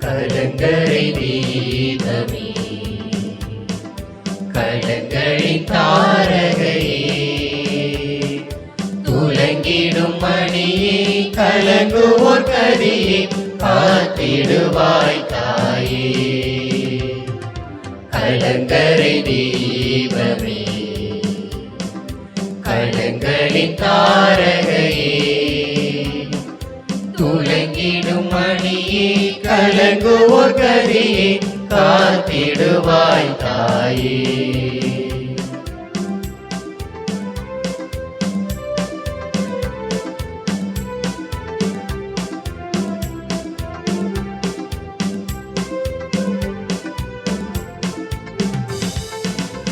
கடங்கரை தீபமே கடங்கரை தாரகையே. துலங்கிடும் மணியே கலங்குவோர் கதியே காத்திடுவாய் தாயே. கலங்கரை தீபமே கலங்களின் தாரகையே. துலங்கிடும் மணியே கலங்குவோர் கதியே காத்திடுவாய் தாயே.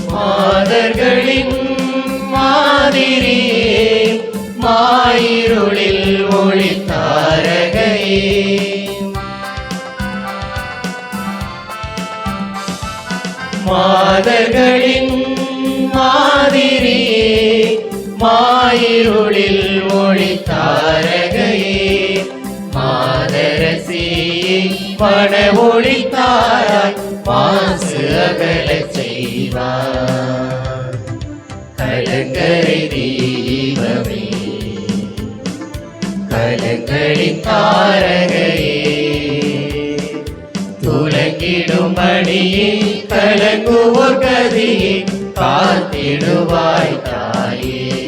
மாதர்களின் மாதிரியே மாயிருளில் மாதர்களின் மாதிரியே மாயிருளில் ஒளி தாரகையே மாதரசியே பண ஒளி தாராய் மாசு அகலச் செய்வார் கலங்கரை தீபமே கலங்குவோர் கதியை காத்திடுவாய் தாயே.